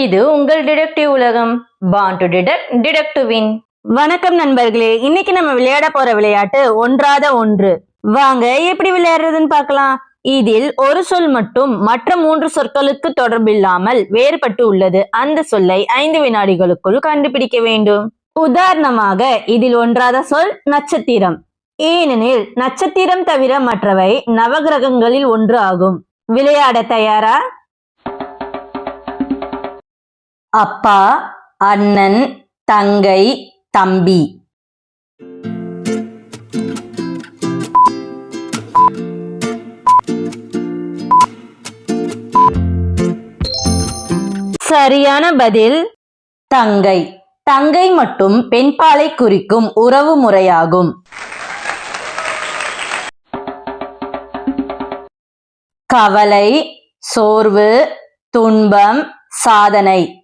இது உங்கள் டிடெக்டிவ் உலகம். Born to detect detect win வணக்கம் நண்பர்களே இன்னைக்கு நம்ம விளையாட போற விளையாட்டு ஒன்றாத ஒன்று. வாங்க எப்படி விளையாடுறதுன்னு பார்க்கலாம். இதில் ஒரு சொல் மட்டும் மற்ற மூன்று சொற்களுக்கு தொடர்பில்லாமல் வேறுபட்டு உள்ளது. அந்த சொல்லை ஐந்து வினாடிகளுக்குள் கண்டுபிடிக்க வேண்டும். உதாரணமாக இதில் ஒன்றாத சொல் நட்சத்திரம். ஏனெனில் நட்சத்திரம் தவிர மற்றவை நவகிரகங்களில் ஒன்று ஆகும். விளையாட தயாரா? அப்பா அண்ணன் தங்கை தம்பி. சரியான பதில் தங்கை. தங்கை மட்டும் பெண்பாலை குறிக்கும் உறவு முறையாகும். கவலை சோர்வு துன்பம் சாதனை.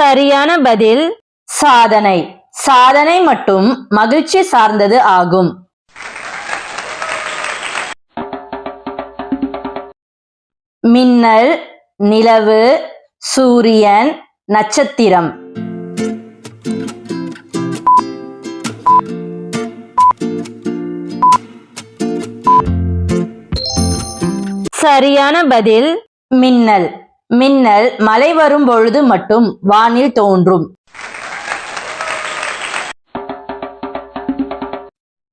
சரியான பதில் சாதனை. சாதனை மட்டும் மகிழ்ச்சி சார்ந்தது ஆகும். மின்னல் நிலவு சூரியன் நட்சத்திரம். சரியான பதில் மின்னல். மின்னல் மழை வரும் பொழுது மட்டும் வானில் தோன்றும்.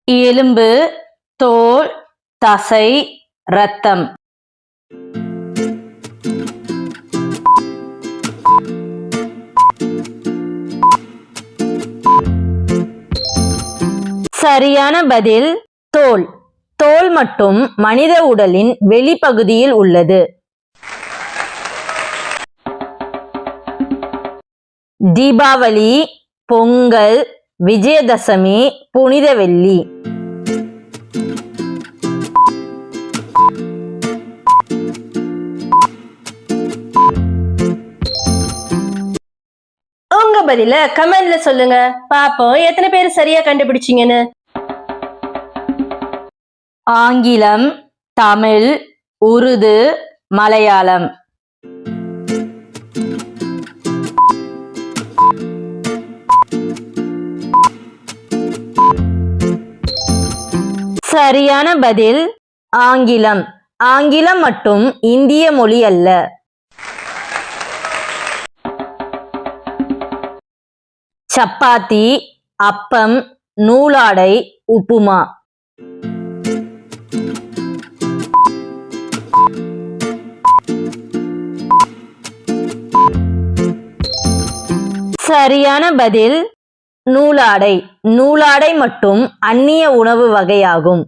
எலும்பு தோல் தசை ரத்தம் சரியான பதில் தோல். தோல் மட்டும் மனித உடலின் வெளிப்பகுதியில் உள்ளது. தீபாவளி பொங்கல் விஜயதசமி புனித வெள்ளி. உங்க பதில கமெண்ட்ல சொல்லுங்க. பாப்போம் எத்தனை பேர் சரியா கண்டுபிடிச்சீங்கன்னு. ஆங்கிலம் தமிழ் உருது மலையாளம். சரியான பதில் ஆங்கிலம். ஆங்கிலம் மட்டும் இந்திய மொழி அல்ல. சப்பாத்தி அப்பம் நூலாடை உப்புமா. சரியான பதில் நூலாடை. நூலாடை மட்டும் அந்நிய உணவு வகையாகும்.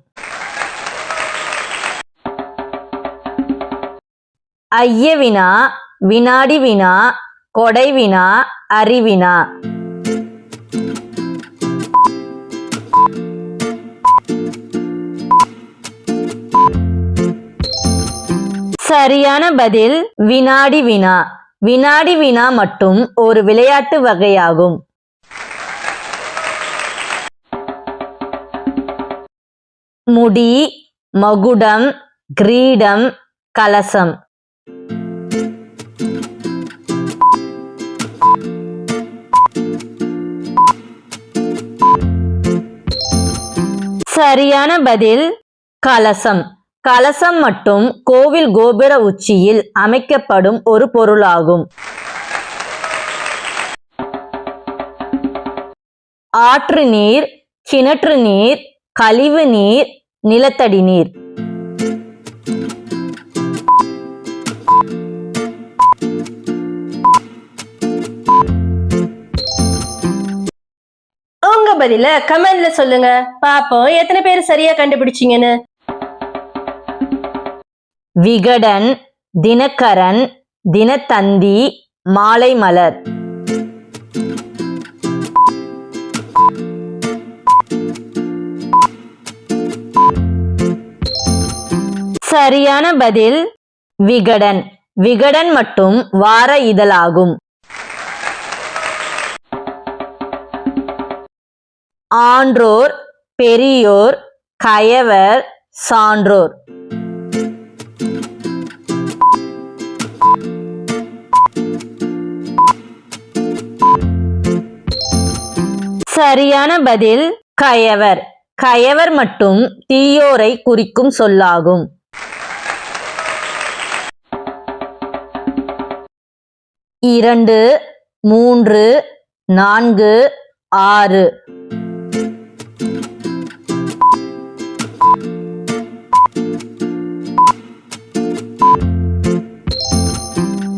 ஐய வினா வினாடி வினா கொடை வினா அறிவினா சரியான பதில் வினாடி வினா. வினாடி வினா மட்டும் ஒரு விளையாட்டு வகையாகும். முடி மகுடம் கிரீடம் கலசம். சரியான பதில் கலசம். கலசம் மட்டும் கோவில் கோபுர உச்சியில் அமைக்கப்படும் ஒரு பொருளாகும். ஆற்று நீர் கிணற்று நீர் கழிவு நீர் நிலத்தடி நீர். உங்க பதில கமெண்ட்ல சொல்லுங்க. பாப்போம் எத்தனை பேர் சரியா கண்டுபிடிச்சீங்கன்னு. விகடன் தினகரன் தினத்தந்தி மாலை மலர் சரியான பதில் விகடன். விகடன் மட்டும் வார இதழாகும். ஆன்றோர் பெரியோர் கயவர் சான்றோர். சரியான பதில் கயவர். கயவர் மட்டும் தீயோரை குறிக்கும் சொல்லாகும். இரண்டு மூன்று நான்கு ஆறு.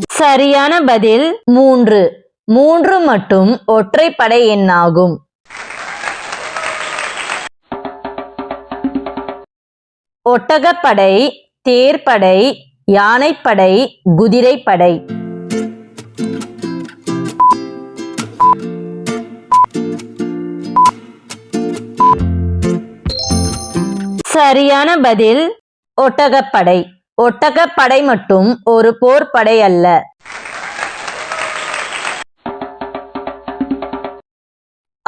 சரியான பதில் மூன்று. மூன்று மட்டும் ஒற்றைப்படை எண்ணாகும். ஒட்டகப்படை தேர்ப்படை யானைப்படை குதிரைப்படை. சரியான பதில் ஒட்டகப்படை. ஒட்டகப்படை மட்டும் ஒரு போர்ப்படை அல்ல.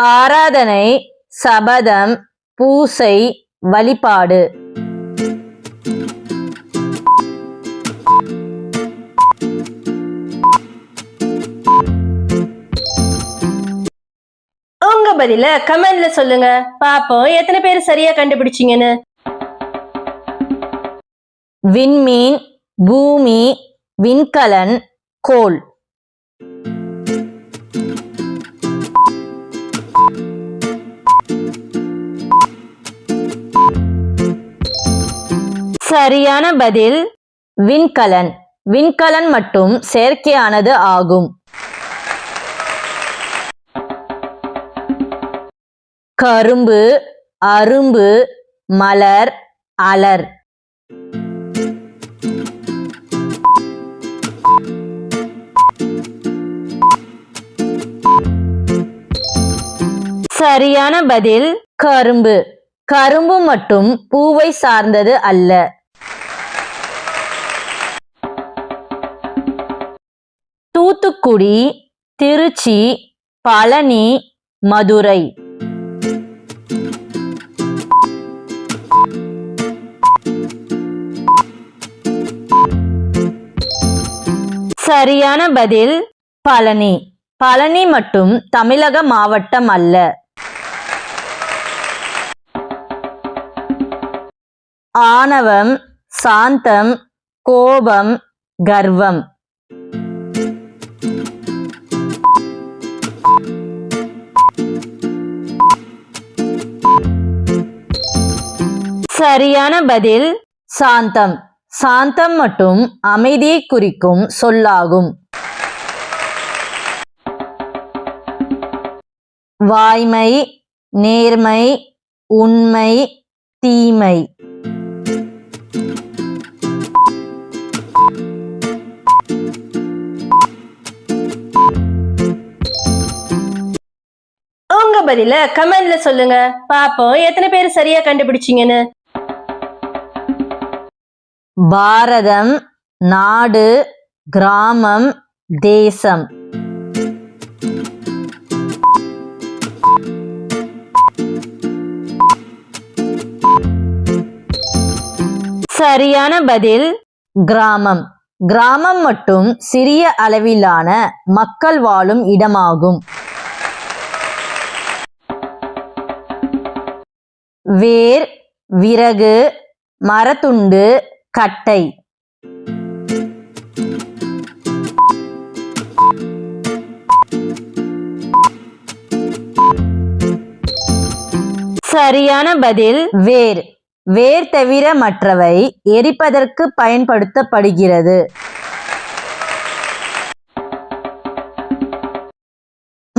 ஆராதனை சபதம் பூசை வழிபாடு. உங்க பதில கமெண்ட்ல சொல்லுங்க. பாப்போம் எத்தனை பேர் சரியா கண்டுபிடிச்சீங்கன்னு. விண்மீன் பூமி விண்கலன் கோள். சரியான பதில் விண்கலன். விண்கலன் மட்டும் செயற்கையானது ஆகும். கரும்பு அரும்பு மலர் அலர். சரியான பதில் கரும்பு. கரும்பு மட்டும் பூவை சார்ந்தது அல்ல. தூத்துக்குடி திருச்சி பழனி மதுரை. சரியான பதில் பழனி. பழனி மட்டும் தமிழக மாவட்டம் அல்ல. ஆணவம் சாந்தம் கோபம் கர்வம். சரியான பதில் சாந்தம். சாந்தம் மட்டும் அமைதியை குறிக்கும் சொல்லாகும். வாய்மை நேர்மை உண்மை தீமை. பதில கமெண்ட்ல சொல்லுங்க. பாப்போம் எத்தனை பேர் சரியா கண்டுபிடிச்சீங்கன்னு. பாரதம் நாடு கிராமம் தேசம். சரியான பதில் கிராமம். கிராமம் மட்டும் சிறிய அளவிலான மக்கள் வாழும் இடமாகும். வேர் விறகு மரத்துண்டு கட்டை. சரியான பதில் வேர். வேர் தவிர மற்றவை எரிப்பதற்கு பயன்படுத்தப்படுகிறது.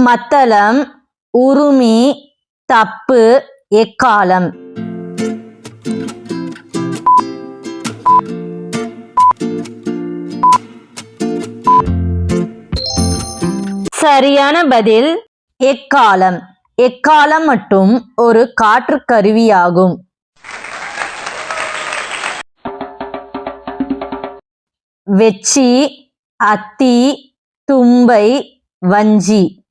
மத்தளம் உருமி தப்பு எக்காலம்? சரியான பதில் எக்காலம். எக்காலம் மட்டும் ஒரு காற்று கருவியாகும் வெச்சி அத்தி தும்பை வஞ்சி.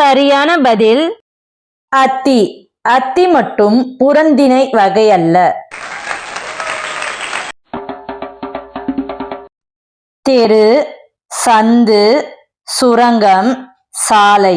சரியான பதில்? அத்தி. அத்தி மட்டும் புறந்திணை வகை அல்ல தெரு சந்து சுரங்கம் சாலை.